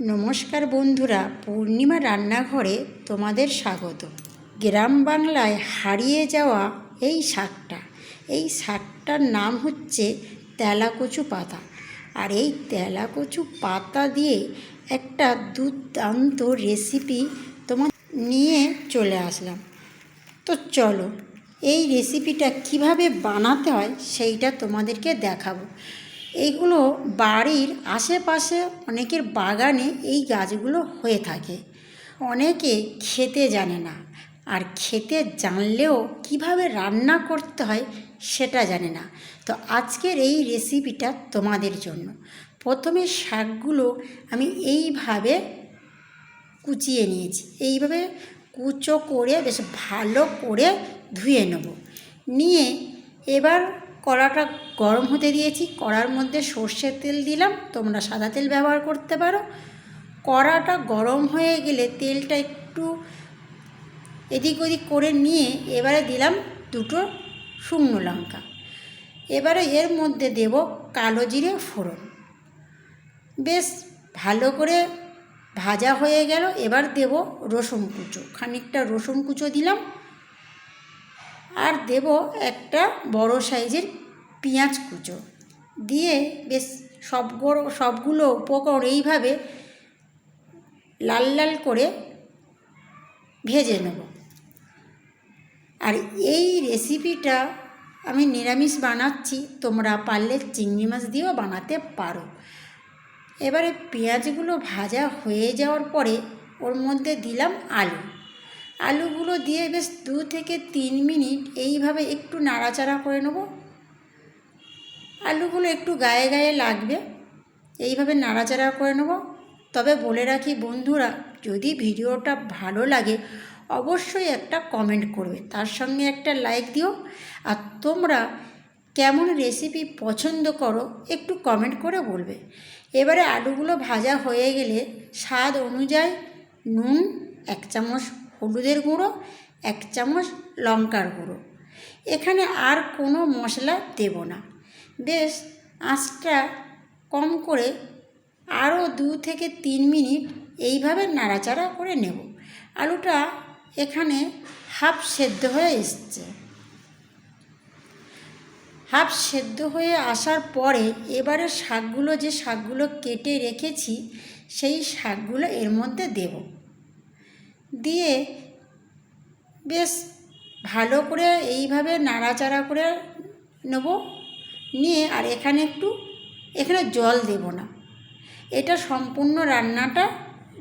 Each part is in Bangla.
নমস্কার বন্ধুরা, পূর্ণিমা রান্নাঘরে তোমাদের স্বাগত। গ্রাম বাংলায় হারিয়ে যাওয়া এই শাকটা। এই শাকটার নাম হচ্ছে তেলাকচু পাতা। আর এই তেলাকচু পাতা দিয়ে একটা দুর্দান্ত রেসিপি তোমার নিয়ে চলে আসলাম। তো চলো, এই রেসিপিটা কীভাবে বানাতে হয় সেইটা তোমাদেরকে দেখাবো। এইগুলো বাড়ির আশেপাশে অনেকের বাগানে এই গাছগুলো হয়ে থাকে। অনেকে খেতে জানে না। আর খেতে জানলেও কীভাবে রান্না করতে হয় সেটা জানে না। তো আজকের এই রেসিপিটা তোমাদের জন্য। প্রথমে শাকগুলো আমি এইভাবে কুচিয়ে নিয়েছি। এইভাবে কুচো করে বেশ ভালো করে ধুয়ে নেব। নিয়ে এবার কড়াটা গরম হতে দিয়েছি। কড়ার মধ্যে সর্ষের তেল দিলাম। তোমরা সাদা তেল ব্যবহার করতে পারো। কড়াটা গরম হয়ে গেলে তেলটা একটু এদিক ওদিক করে নিয়ে এবারে দিলাম দুটো শুকনো লঙ্কা। এবারে এর মধ্যে দেব কালো জিরে ফোড়ন। বেশ ভালো করে ভাজা হয়ে গেল। এবার দেব রসুন কুচো। খানিকটা রসুন কুচো দিলাম। আর দেব একটা বড় সাইজের পেঁয়াজ কুচো। দিয়ে বেশ সবগুলো সবগুলো উপকরণ এইভাবে লাল লাল করে ভেজে নেব। আর এই রেসিপিটা আমি নিরামিষ বানাচ্ছি, তোমরা পারলে চিংড়ি মাছ দিয়েও বানাতে পারো। এবারে পেঁয়াজগুলো ভাজা হয়ে যাওয়ার পরে ওর মধ্যে দিলাম আলু। আলুগুলো দিয়ে বেশ দু থেকে তিন মিনিট এইভাবে একটু নাড়াচাড়া করে নেব। আলুগুলো একটু গায়ে গায়ে লাগবে, এইভাবে নাড়াচাড়া করে নেব। তবে বলে রাখি বন্ধুরা, যদি ভিডিওটা ভালো লাগে, অবশ্যই একটা কমেন্ট করবে, তার সঙ্গে একটা লাইক দিও। আর তোমরা কেমন রেসিপি পছন্দ করো, একটু কমেন্ট করে বলবে। এবারে আলুগুলো ভাজা হয়ে গেলে স্বাদ অনুযায়ী নুন, এক চামচ হলুদের গুঁড়ো, এক চামচ লঙ্কার গুঁড়ো। এখানে আর কোনো মশলা দেব না। বেশ, আঁচটা কম করে আরও দু থেকে তিন মিনিট এইভাবে নাড়াচাড়া করে নেব। আলুটা এখানে হাফ সেদ্ধ হয়ে এসছে। হাফ সেদ্ধ হয়ে আসার পরে এবারে শাকগুলো, যে শাকগুলো কেটে রেখেছি, সেই শাকগুলো এর মধ্যে দেব। দিয়ে বেশ ভালো করে এইভাবে নাড়াচাড়া করে নেব। নিয়ে আর এখানে একটু, এখানে জল দেব না। এটা সম্পূর্ণ রান্নাটা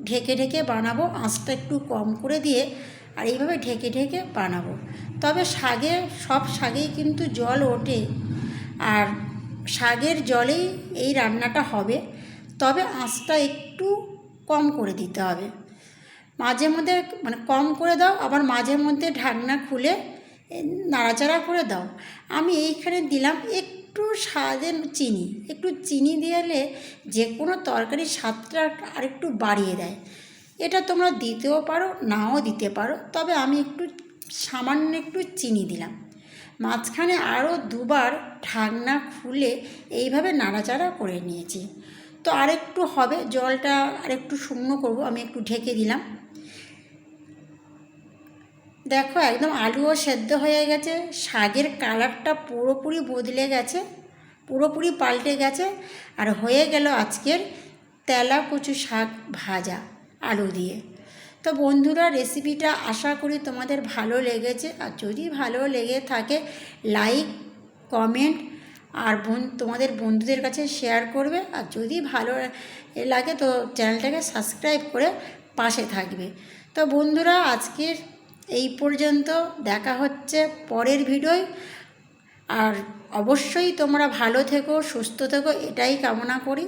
ঢেকে ঢেকে বানাবো, আঁচটা একটু কম করে দিয়ে আর এইভাবে ঢেকে ঢেকে বানাবো। তবে শাগে, সব শাগেই কিন্তু জল ওঠে আর শাগের জলেই এই রান্নাটা হবে। তবে আঁচটা একটু কম করে দিতে হবে। মাঝে মধ্যে মানে কম করে দাও, আবার মাঝে মধ্যে ঢাকনা খুলে নাড়াচাড়া করে দাও। আমি এইখানে দিলাম একটু স্বাদের চিনি, একটু চিনি দিলে যে কোনো তরকারির স্বাদটা আরেকটু বাড়িয়ে দেয়। এটা তোমরা দিতেও পারো, নাও দিতে পারো, তবে আমি একটু সামান্য একটু চিনি দিলাম। মাঝখানে আরও দুবার ঢাকনা খুলে এইভাবে নাড়াচাড়া করে নিয়েছি। তো আরেকটু হবে, জলটা আরেকটু শুকনো করব, আমি একটু ঢেকে দিলাম। দেখো, একদম আলুও সেদ্ধ হয়ে গেছে, শাকের কালারটা পুরোপুরি বদলে গেছে, পুরোপুরি পাল্টে গেছে, আর হয়ে গেল আজকের তেলা কচু শাক ভাজা আলু দিয়ে। তো বন্ধুরা রেসিপিটা আশা করি তোমাদের ভালো লেগেছে, আর যদি ভালো লেগে থাকে লাইক কমেন্ট আর বোন, তোমাদের বন্ধুদের কাছে শেয়ার করবে, আর যদি ভালো লাগে তো চ্যানেলটাকে সাবস্ক্রাইব করে পাশে থাকবে। তো বন্ধুরা, আজকের এই পর্যন্ত দেখা হচ্ছে পরের ভিডিওয়। আর অবশ্যই তোমরা ভালো থেকো, সুস্থ থেকো, এটাই কামনা করি।